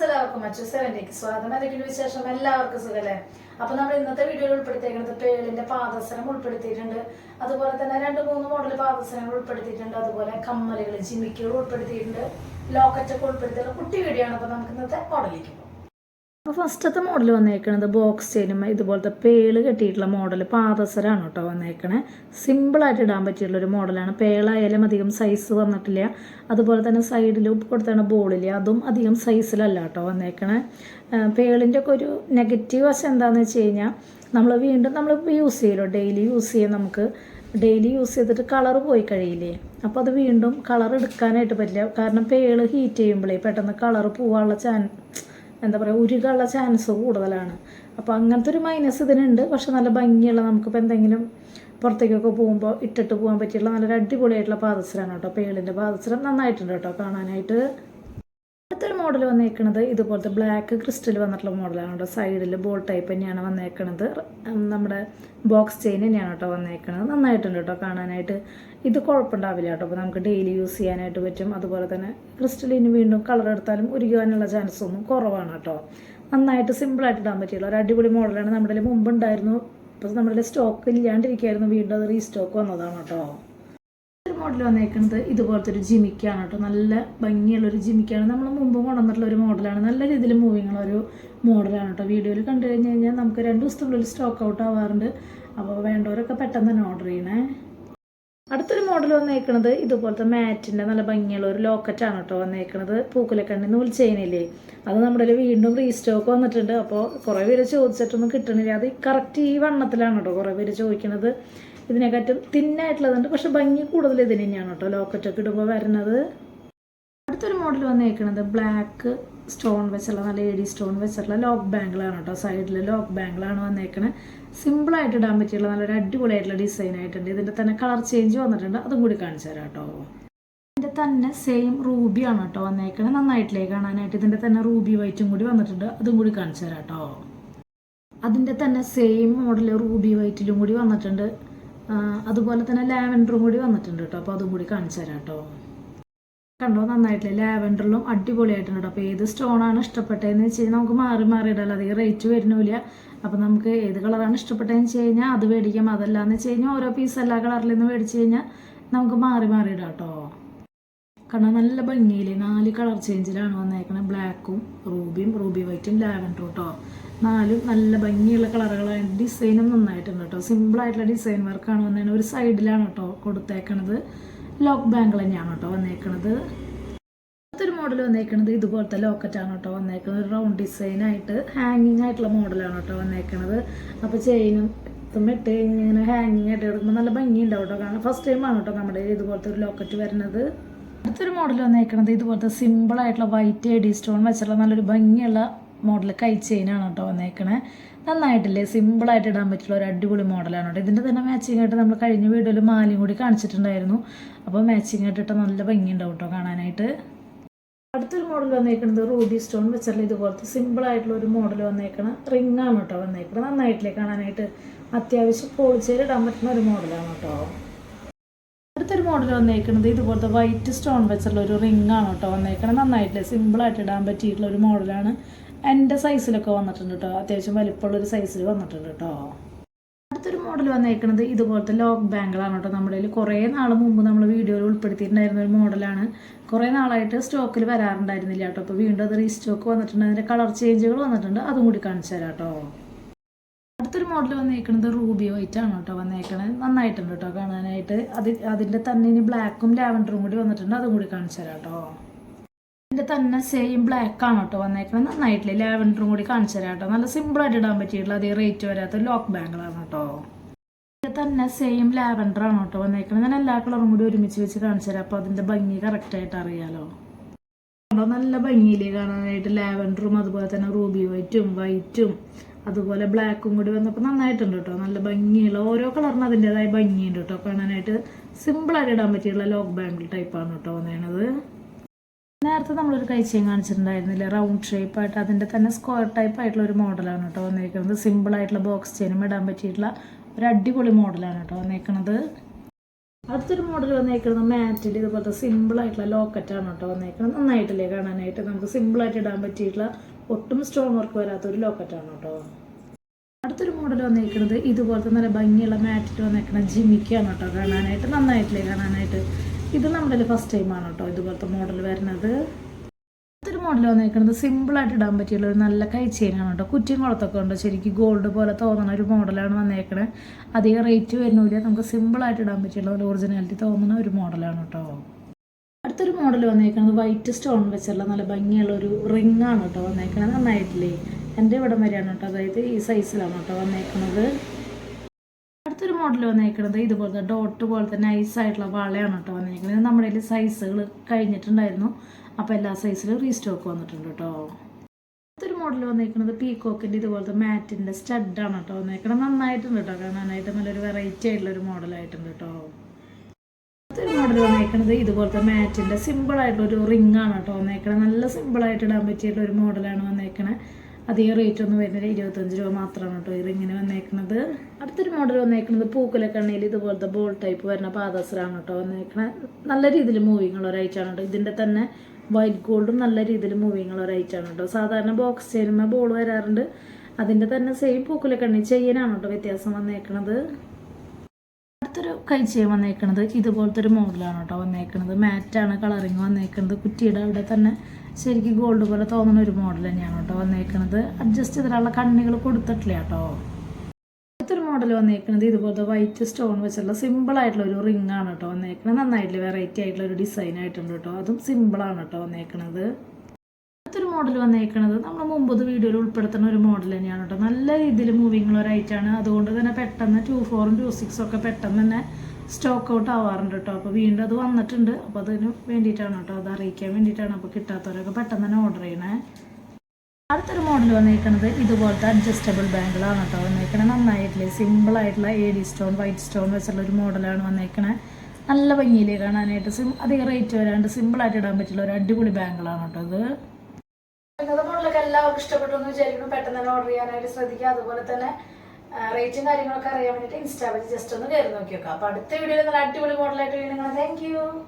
Friends എല്ലാവർക്കും മറ്റു സെവനിലേക്ക് സ്വാഗതം എന്തെങ്കിലും വിശേഷം എല്ലാവർക്കും സുഖല്ലേ? അപ്പൊ നമ്മൾ ഇന്നത്തെ വീഡിയോയിൽ ഉൾപ്പെടുത്തിയിരിക്കുന്നത് പേളിന്റെ പാദസരം ഉൾപ്പെടുത്തിയിട്ടുണ്ട്. അതുപോലെ തന്നെ രണ്ട് മൂന്ന് മോഡൽ പാദസരങ്ങൾ ഉൾപ്പെടുത്തിയിട്ടുണ്ട്. അതുപോലെ കമ്മലുകൾ ജിമിക്കുകൾ ഉൾപ്പെടുത്തിയിട്ടുണ്ട്. ലോക്കറ്റൊക്കെ ഉൾപ്പെടുത്തിയുള്ള കുട്ടി വീഡിയോ ആണ്. അപ്പൊ നമുക്ക് ഇന്നത്തെ മോഡലിലേക്ക് പോകും. അപ്പോൾ ഫസ്റ്റത്തെ മോഡൽ വന്നേക്കണത് ബോക്സ് ചെയിനും ഇതുപോലത്തെ പേൾ കെട്ടിയിട്ടുള്ള മോഡൽ പാദസരമാണ് കേട്ടോ വന്നേക്കണേ. സിമ്പിളായിട്ട് ഇടാൻ പറ്റിയിട്ടുള്ള ഒരു മോഡലാണ് പേളായാലും അധികം സൈസ് വന്നിട്ടില്ല. അതുപോലെ തന്നെ സൈഡിൽ കൊടുത്താണ് ബോളില്ല അതും അധികം സൈസിലല്ല കേട്ടോ വന്നേക്കണേ. പേളിന്റെ ഒക്കെ ഒരു നെഗറ്റീവ് വശം എന്താണെന്ന് വെച്ച് കഴിഞ്ഞാൽ നമ്മൾ വീണ്ടും നമ്മൾ യൂസ് ചെയ്യലോ? ഡെയിലി യൂസ് ചെയ്യാൻ നമുക്ക്. ഡെയിലി യൂസ് ചെയ്തിട്ട് കളർ പോയി കഴിയില്ലേ? അപ്പോൾ അത് വീണ്ടും കളർ എടുക്കാനായിട്ട് പറ്റില്ല. കാരണം പേൾ ഹീറ്റ് ചെയ്യുമ്പോഴേ പെട്ടെന്ന് കളർ പോവാനുള്ള ചാൻ എന്താ പറയുക ഉരുകാനുള്ള ചാൻസ് കൂടുതലാണ്. അപ്പോൾ അങ്ങനത്തെ ഒരു മൈനസ് ഇതിനുണ്ട്. പക്ഷെ നല്ല ഭംഗിയുള്ള നമുക്കിപ്പോൾ എന്തെങ്കിലും പുറത്തേക്കൊക്കെ പോകുമ്പോൾ ഇട്ടിട്ട് പോകാൻ പറ്റിയുള്ള നല്ലൊരു അടിപൊളിയായിട്ടുള്ള പാദസരമാണ് കേട്ടോ. പേളിന്റെ പാദസരം നന്നായിട്ടുണ്ട് കേട്ടോ കാണാനായിട്ട്. മോഡൽ വന്നേക്കണത് ഇതുപോലത്തെ ബ്ലാക്ക് ക്രിസ്റ്റൽ വന്നിട്ടുള്ള മോഡലാണ് കേട്ടോ. സൈഡിൽ ബോൾ ടൈപ്പ് തന്നെയാണ് വന്നേക്കണത്. നമ്മുടെ ബോക്സ് ചെയിൻ തന്നെയാണ് കേട്ടോ വന്നേക്കുന്നത് നന്നായിട്ടുണ്ട് കേട്ടോ കാണാനായിട്ട്. ഇത് കുഴപ്പമുണ്ടാവില്ല കേട്ടോ. അപ്പോൾ നമുക്ക് ഡെയിലി യൂസ് ചെയ്യാനായിട്ട് പറ്റും. അതുപോലെ തന്നെ ക്രിസ്റ്റലിന് വീണ്ടും കളർ എടുത്താലും ഉരുകാനുള്ള ചാൻസ് ഒന്നും കുറവാണ് കേട്ടോ. നന്നായിട്ട് സിമ്പിളായിട്ട് ഇടാൻ പറ്റിയുള്ള ഒരു അടിപൊളി മോഡലാണ് നമ്മുടെ മുമ്പ് ഉണ്ടായിരുന്നു. ഇപ്പോൾ നമ്മുടെ സ്റ്റോക്ക് ഇല്ലാണ്ടിരിക്കുകയായിരുന്നു. വീണ്ടും അത് റീസ്റ്റോക്ക് വന്നതാണ് കേട്ടോ. മോഡൽ വന്നേക്കുന്നത് ഇതുപോലത്തെ ഒരു ജിമിക്കാണ് കേട്ടോ നല്ല ഭംഗിയുള്ള ഒരു ജിമിക്കാണ്. നമ്മൾ മുമ്പ് കൊണ്ടുവന്നിട്ടുള്ള ഒരു മോഡലാണ് നല്ല രീതിയിൽ മൂവിങ് ഉള്ള ഒരു മോഡലാണ് കേട്ടോ വീഡിയോയിൽ കണ്ടു കഴിഞ്ഞ് കഴിഞ്ഞാൽ നമുക്ക് രണ്ട് ദിവസത്തിനുള്ളിൽ സ്റ്റോക്ക് ഔട്ട് ആവാറുണ്ട്. അപ്പോൾ വേണ്ടവരൊക്കെ പെട്ടെന്ന് തന്നെ ഓർഡർ ചെയ്യണേ. മോഡൽ വന്നേക്കണത് ഇതുപോലത്തെ മാറ്റിന്റെ നല്ല ഭംഗിയുള്ള ഒരു ലോക്കറ്റാണ് കേട്ടോ വന്നേക്കണത്. പൂക്കുലക്കണ്ണി നൂൽ ചെയിനില്ലേ അത് നമ്മുടെ വീണ്ടും റീസ്റ്റോക്ക് വന്നിട്ടുണ്ട്. അപ്പോൾ കുറേ പേര് ചോദിച്ചിട്ടൊന്നും കിട്ടണില്ല. അത് കറക്റ്റ് ഈ വണ്ണത്തിലാണ് കേട്ടോ കുറേ പേര് ചോദിക്കണത്. ഇതിനെക്കാട്ടും തിന്നായിട്ടുള്ളതുണ്ട്. പക്ഷെ ഭംഗി കൂടുതൽ ഇതിന് തന്നെയാണ് കേട്ടോ ലോക്കറ്റൊക്കെ ഇടുമ്പോൾ വരുന്നത്. അടുത്തൊരു മോഡൽ വന്നേക്കണത് ബ്ലാക്ക് സ്റ്റോൺ വെച്ചുള്ള നല്ല എഡി സ്റ്റോൺ വെച്ചുള്ള ലോക്ക് ബാങ്കിളാണ് കേട്ടോ സൈഡിൽ ലോക്ക് ബാങ്കിളാണ് വന്നേക്കണത് സിമ്പിളായിട്ട് ഇടാൻ പറ്റിയുള്ള നല്ലൊരു അടിപൊളിയായിട്ടുള്ള ഡിസൈൻ ആയിട്ടുണ്ട്. ഇതിന്റെ തന്നെ കളർ ചേഞ്ച് വന്നിട്ടുണ്ട്. അതും കൂടി കാണിച്ചു തരാം കേട്ടോ. ഇതിന്റെ തന്നെ സെയിം റൂബിയാണ് കേട്ടോ വന്നേക്കണേ. നന്നായിട്ടില്ലേ കാണാനായിട്ട്? ഇതിന്റെ തന്നെ റൂബി വൈറ്റും കൂടി വന്നിട്ടുണ്ട്. അതും കൂടി കാണിച്ചു തരാം കേട്ടോ. അതിന്റെ തന്നെ സെയിം മോഡൽ റൂബി വൈറ്റിലും കൂടി വന്നിട്ടുണ്ട്. അതുപോലെ തന്നെ ലാവൻഡറും കൂടി വന്നിട്ടുണ്ട് കേട്ടോ. അപ്പോൾ അതും കൂടി കാണിച്ചു തരാം കേട്ടോ. കണ്ടോ? നന്നായിട്ടില്ലേ? ലാവൻഡറിലും അടിപൊളിയായിട്ടുണ്ട് അപ്പോൾ ഏത് സ്റ്റോണാണ് ഇഷ്ടപ്പെട്ടതെന്ന് വെച്ച് കഴിഞ്ഞാൽ നമുക്ക് മാറി മാറി ഇടാലോ. അധികം റേറ്റ് വരുന്നില്ല. അപ്പോൾ നമുക്ക് ഏത് കളറാണ് ഇഷ്ടപ്പെട്ടതെന്ന് വെച്ച് കഴിഞ്ഞാൽ അത് മേടിക്കാം അതല്ലാന്ന് വെച്ച് കഴിഞ്ഞാൽ ഓരോ പീസ് എല്ലാ കളറിൽ നിന്ന് മേടിച്ച് കഴിഞ്ഞാൽ നമുക്ക് മാറി മാറി ഇടാം കേട്ടോ കാരണം നല്ല ഭംഗിയിൽ നാല് കളർ ചേഞ്ചിലാണ് വന്നേക്കുന്നത് ബ്ലാക്കും റൂബിയും റൂബി വൈറ്റും ലാവൻഡറും കേട്ടോ നാലും നല്ല ഭംഗിയുള്ള കളറുകളായിട്ട് ഡിസൈനും നന്നായിട്ടുണ്ട് കേട്ടോ സിമ്പിളായിട്ടുള്ള ഡിസൈൻ വർക്കാണ് വന്നേക്കുന്നത് ഒരു സൈഡിലാണ് കേട്ടോ കൊടുത്തേക്കണത്. ലോക്ക് ബാങ്കിൾ തന്നെയാണ് കേട്ടോ വന്നേക്കണത്. മോഡൽ വന്നേക്കണത് ഇതുപോലത്തെ ലോക്കറ്റാണ് കേട്ടോ വന്നേക്കുന്നത് ഒരു റൗണ്ട് ഡിസൈനായിട്ട് ഹാങ്ങിങ് ആയിട്ടുള്ള മോഡലാണ് കേട്ടോ വന്നേക്കണത്. അപ്പോൾ ചെയിനും ഇപ്പം ഇട്ട് കഴിഞ്ഞ് ഇങ്ങനെ ഹാങ്ങിങ് ആയിട്ട് എടുക്കുമ്പോൾ നല്ല ഭംഗി ഉണ്ടാവും കേട്ടോ കാരണം ഫസ്റ്റ് ടൈമാണ് കേട്ടോ നമ്മുടെ ഇതുപോലത്തെ ഒരു ലോക്കറ്റ് വരുന്നത്. അടുത്തൊരു മോഡൽ വന്നേക്കണത് ഇതുപോലത്തെ സിമ്പിൾ ആയിട്ടുള്ള വൈറ്റ് എഡി സ്റ്റോൺ വെച്ചുള്ള നല്ലൊരു ഭംഗിയുള്ള മോഡൽ കൈ ചെയിനാണ് കേട്ടോ വന്നേക്കണേ. നന്നായിട്ടില്ലേ? സിമ്പിളായിട്ട് ഇടാൻ പറ്റുള്ള ഒരു അടിപൊളി മോഡലാണ് കേട്ടോ. ഇതിന്റെ തന്നെ മാച്ചിങ് ആയിട്ട് നമ്മൾ കഴിഞ്ഞ വീഡിയോയിൽ മാലയും കൂടി കാണിച്ചിട്ടുണ്ടായിരുന്നു. അപ്പോൾ മാച്ചിങ് ആയിട്ട് ഇട്ട നല്ല ഭംഗി ഉണ്ടാവും കേട്ടോ കാണാനായിട്ട്. അടുത്തൊരു മോഡൽ വന്നേക്കുന്നത് റൂബി സ്റ്റോൺ വെച്ചുള്ള ഇതുപോലത്തെ സിമ്പിൾ ആയിട്ടുള്ള ഒരു മോഡൽ വന്നേക്കണ റിംഗ് ആണ് കേട്ടോ വന്നേക്കണം നന്നായിട്ടില്ലേ കാണാനായിട്ട്? അത്യാവശ്യം പോളിച്ചേരി ഇടാൻ പറ്റുന്ന ഒരു മോഡലാണ് കേട്ടോ അടുത്തൊരു മോഡൽ വന്നേക്കുന്നത് ഇതുപോലത്തെ വൈറ്റ് സ്റ്റോൺ വെച്ചുള്ള ഒരു റിംഗ് ആണ് കേട്ടോ വന്നേക്കണം നന്നായിട്ടില്ലേ? സിമ്പിളായിട്ട് ഇടാൻ പറ്റിയിട്ടുള്ള ഒരു മോഡലാണ് എന്റെ സൈസിലൊക്കെ വന്നിട്ടുണ്ട് കേട്ടോ അത്യാവശ്യം വലിപ്പമുള്ള ഒരു സൈസിൽ വന്നിട്ടുണ്ട് കേട്ടോ മോഡൽ വന്നേക്കുന്നത് ഇതുപോലത്തെ ലോക്ക് ബാങ്കിളാണ് കേട്ടോ. നമ്മുടെ കയ്യിൽ കുറേ നാൾ മുമ്പ് നമ്മൾ വീഡിയോയിൽ ഉൾപ്പെടുത്തിയിട്ടുണ്ടായിരുന്ന ഒരു മോഡലാണ്. കുറേ നാളായിട്ട് സ്റ്റോക്കിൽ വരാറുണ്ടായിരുന്നില്ല കേട്ടോ. അപ്പോൾ വീണ്ടും അത് റീസ്റ്റോക്ക് വന്നിട്ടുണ്ട്. അതിന്റെ കളർ ചേഞ്ചുകൾ വന്നിട്ടുണ്ട്. അതും കൂടി കാണിച്ചു തരാം കേട്ടോ. അടുത്തൊരു മോഡൽ വന്നേക്കുന്നത് റൂബി വൈറ്റ് ആണ് കേട്ടോ വന്നേക്കണത്. നന്നായിട്ടുണ്ട് കേട്ടോ കാണാനായിട്ട്. അത് അതിന്റെ തന്നെ ഇനി ബ്ലാക്കും ലാവൻഡറും കൂടി വന്നിട്ടുണ്ട്. അതും കൂടി കാണിച്ചു തരാം കേട്ടോ. ഇതിന്റെ തന്നെ സെയിം ബ്ലാക്ക് ആണ് കേട്ടോ വന്നേക്കണത്. നന്നായിട്ടില്ല? ലാവൻഡറും കൂടി കാണിച്ചു തരാം കേട്ടോ. നല്ല സിമ്പിളായിട്ട് ഇടാൻ പറ്റിയിട്ടുള്ള അതേ റേറ്റ് വരാത്ത ലോക്ക് ബാങ്കിളാണ് കേട്ടോ. തന്നെ സെയിം ലാവൻഡർ ആണ് കേട്ടോ വന്നേക്കുന്നത് ഞാൻ എല്ലാ കളറും കൂടി ഒരുമിച്ച് വെച്ച് കാണിച്ചു തരാം. അപ്പോൾ അതിന്റെ ഭംഗി കറക്റ്റായിട്ട് അറിയാലോ. കണ്ടോ? നല്ല ഭംഗിയിൽ കാണാനായിട്ട്. ലാവൻഡറും അതുപോലെ തന്നെ റൂബി വൈറ്റും വൈറ്റും അതുപോലെ ബ്ലാക്കും കൂടി വന്നപ്പോൾ നന്നായിട്ടുണ്ട് കേട്ടോ. നല്ല ഭംഗിയുള്ള ഓരോ കളറിനും അതിന്റെതായ ഭംഗിയുണ്ട് കേട്ടോ. കാണാനായിട്ട് സിമ്പിളായിട്ട് ഇടാൻ പറ്റിയുള്ള ലോക്ക് ബാങ്കിൾ ടൈപ്പാണ് കേട്ടോ വന്നേണത് നേരത്തെ നമ്മളൊരു കൈച്ചയും കാണിച്ചിട്ടുണ്ടായിരുന്നില്ല? റൗണ്ട് ഷേപ്പ് ആയിട്ട് അതിന്റെ തന്നെ സ്ക്വയർ ടൈപ്പ് ആയിട്ടുള്ള ഒരു മോഡലാണ് കേട്ടോ വന്നിരിക്കുന്നത് സിമ്പിൾ ആയിട്ടുള്ള ബോക്സ് ചെയിനും ഇടാൻ പറ്റിയിട്ടുള്ള ഒരു അടിപൊളി മോഡലാണ് കേട്ടോ വന്നേക്കണത്. അടുത്തൊരു മോഡൽ വന്നേക്കുന്നത് മാറ്റിൽ ഇതുപോലത്തെ സിമ്പിൾ ആയിട്ടുള്ള ലോക്കറ്റാണ് കേട്ടോ വന്നേക്കുന്നത് നന്നായിട്ടില്ലേ കാണാനായിട്ട്? നമുക്ക് സിമ്പിൾ ആയിട്ട് ഇടാൻ പറ്റിയിട്ടുള്ള ഒട്ടും സ്റ്റോൺ വർക്ക് വരാത്ത ഒരു ലോക്കറ്റാണ് കേട്ടോ. അടുത്തൊരു മോഡൽ വന്നേക്കുന്നത് ഇതുപോലത്തെ നല്ല ഭംഗിയുള്ള മാറ്റിൽ വന്നേക്കുന്ന ജിമിക്കാണ് കേട്ടോ കാണാനായിട്ട്. നന്നായിട്ടില്ലേ കാണാനായിട്ട്? ഇത് നമ്മുടെ ഫസ്റ്റ് ടൈമാണ് കേട്ടോ ഇതുപോലത്തെ മോഡൽ വരുന്നത്. അടുത്തൊരു മോഡൽ സിമ്പിൾ സിമ്പിളായിട്ട് ഇടാൻ പറ്റിയുള്ള ഒരു നല്ല കൈ ചെയിനാണ് കേട്ടോ. കുറ്റിയും കുളത്തൊക്കെ ഉണ്ട്. ശരിക്കും ഗോൾഡ് പോലെ തോന്നുന്ന ഒരു മോഡലാണ് വന്നേക്കണത് അധികം റേറ്റ് വരുന്നില്ല. നമുക്ക് സിമ്പിളായിട്ട് ഇടാൻ പറ്റിയുള്ള ഒരു ഒറിജിനാലിറ്റി തോന്നുന്ന ഒരു മോഡലാണ് കേട്ടോ. അടുത്തൊരു മോഡൽ വന്നേക്കുന്നത് വൈറ്റ് സ്റ്റോൺ വെച്ചുള്ള നല്ല ഭംഗിയുള്ള ഒരു റിംഗ് ആണ് കേട്ടോ വന്നേക്കുന്നത് നന്നായിട്ടില്ലേ? എന്റെ ഇവിടം വരെയാണ് കേട്ടോ. അതായത് ഈ സൈസിലാണ് കേട്ടോ വന്നേക്കുന്നത് അടുത്തൊരു മോഡൽ വന്നേക്കുന്നത് ഇതുപോലത്തെ ഡോട്ട് പോലത്തെ നൈസ് ആയിട്ടുള്ള വളയാണ് കേട്ടോ വന്നേക്കുന്നത് നമ്മുടെ സൈസുകൾ കഴിഞ്ഞിട്ടുണ്ടായിരുന്നു. അപ്പോൾ എല്ലാ സൈസിലും റീസ്റ്റോക്ക് വന്നിട്ടുണ്ട് കേട്ടോ അടുത്തൊരു മോഡൽ വന്നേക്കുന്നത് പീകോക്കിന്റെ ഇതുപോലത്തെ മാറ്റിന്റെ സ്റ്റഡാണ് കേട്ടോ വന്നിരിക്കുന്നത് നന്നായിട്ടുണ്ട് കേട്ടോ കാരണം നന്നായിട്ട് നല്ലൊരു വെറൈറ്റി ആയിട്ടുള്ള ഒരു മോഡലായിട്ടുണ്ട് കേട്ടോ അടുത്തൊരു മോഡൽ വന്നിരിക്കുന്നത് ഇതുപോലത്തെ മാറ്റിന്റെ സിമ്പിൾ ആയിട്ടുള്ള ഒരു റിംഗ് ആണ് കേട്ടോ വന്നേക്കണത്. നല്ല സിമ്പിൾ ആയിട്ട് ഇടാൻ പറ്റിയിട്ടുള്ള ഒരു മോഡലാണ് വന്നേക്കണത്. അധികം റേറ്റ് ഒന്നും വരുന്നില്ല ഇരുപത്തഞ്ച് രൂപ മാത്രമാണ് കേട്ടോ ഈ റിങ്ങിന് വന്നേക്കുന്നത് അടുത്തൊരു മോഡൽ വന്നേക്കുന്നത് പൂക്കുലക്കണ്ണിയിൽ ഇതുപോലത്തെ ബോൾ ടൈപ്പ് വരുന്ന പാദസരാണ് കേട്ടോ വന്നേക്കണത്. നല്ല രീതിയിൽ മൂവിങ് ഉള്ള ഒരു ഐറ്റാണ് കേട്ടോ ഇതിന്റെ തന്നെ വൈറ്റ് ഗോൾഡും നല്ല രീതിയിൽ മൂവിങ് ഐറ്റാണ് കേട്ടോ. സാധാരണ ബോക്സ് ചേരുമ്പോൾ ബോൾ വരാറുണ്ട്. അതിന്റെ തന്നെ സെയിം പൂക്കുലക്കണ്ണി ചെയ്യാനാണ് കേട്ടോ വ്യത്യാസം വന്നേക്കണത്. അടുത്തൊരു കൈ ചെയ്യാൻ വന്നേക്കണത് ഇതുപോലത്തെ ഒരു മോഡലാണ് കേട്ടോ വന്നേക്കണത്. മാറ്റാണ് കളറിങ് വന്നേക്കണത്. കുറ്റിയുടെ അവിടെ തന്നെ ശരിക്കും ഗോൾഡ് പോലെ തോന്നുന്ന ഒരു മോഡൽ തന്നെയാണ് കേട്ടോ വന്നേക്കണത്. അഡ്ജസ്റ്റ് ചെയ്തിട്ടുള്ള കണ്ണികൾ കൊടുത്തിട്ടില്ല കേട്ടോ. മോഡൽ വന്നേക്കുന്നത് ഇതുപോലത്തെ വൈറ്റ് സ്റ്റോൺ വെച്ചുള്ള സിമ്പിൾ ആയിട്ടുള്ള ഒരു റിംഗ് ആണ് കേട്ടോ വന്നേക്കുന്നത് നന്നായിട്ടുള്ള വെറൈറ്റി ആയിട്ടുള്ള ഒരു ഡിസൈൻ ആയിട്ടുണ്ട് കേട്ടോ അതും സിമ്പിളാണ് കേട്ടോ വന്നേക്കുന്നത് അടുത്തൊരു മോഡൽ വന്നേക്കുന്നത് നമ്മൾ മുമ്പത് വീഡിയോയിൽ ഉൾപ്പെടുത്തുന്ന ഒരു മോഡൽ തന്നെയാണ് കേട്ടോ നല്ല രീതിയിൽ മൂവിങ് ഉള്ള ഒരു ഐറ്റാണ് അതുകൊണ്ട് തന്നെ പെട്ടെന്ന് ടു ഫോറും ടു സിക്സും ഒക്കെ പെട്ടെന്ന് തന്നെ സ്റ്റോക്ക് ഔട്ട് ആവാറുണ്ട് കേട്ടോ അപ്പോൾ വീണ്ടും അത് വന്നിട്ടുണ്ട്. അപ്പോൾ അതിന് വേണ്ടിയിട്ടാണ് കേട്ടോ അത് അറിയിക്കാൻ വേണ്ടിയിട്ടാണ് അപ്പോൾ കിട്ടാത്തവരൊക്കെ പെട്ടെന്ന് തന്നെ ഓർഡർ ചെയ്യണേ. അടുത്തൊരു മോഡൽ വന്നിരിക്കുന്നത് ഇതുപോലത്തെ അഡ്ജസ്റ്റബിൾ ബാങ്കിളാണ് കേട്ടോ വന്നേക്കണത് നന്നായിട്ടില്ലേ സിമ്പിൾ ആയിട്ടുള്ള A D stone white stone വെച്ചുള്ള ഒരു മോഡലാണ് വന്നേക്കണത് നല്ല ഭംഗിയിൽ കാണാനായിട്ട് സിം അധികം റേറ്റ് വരാണ്ട് സിമ്പിളായിട്ട് ഇടാൻ പറ്റുള്ള ഒരു അടിപൊളി ബാങ്കിളാണ് കേട്ടോ ഇത്. ഇന്നത്തെ മോഡലൊക്കെ എല്ലാവർക്കും ഇഷ്ടപ്പെട്ടു എന്ന് വിചാരിക്കുന്നു. പെട്ടെന്ന് തന്നെ ഓർഡർ ചെയ്യാനായിട്ട് ശ്രദ്ധിക്കുക. അതുപോലെ തന്നെ റേറ്റും കാര്യങ്ങളൊക്കെ അറിയാൻ വേണ്ടിയിട്ട് ഇൻസ്റ്റാ ജസ്റ്റ് ഒന്ന് കയറി നോക്കി നോക്കാം അപ്പോൾ അടുത്ത വീഡിയോയിൽ നല്ല അടിപൊളി മോഡലായിട്ട് വീണ്ടും നിങ്ങൾ താങ്ക്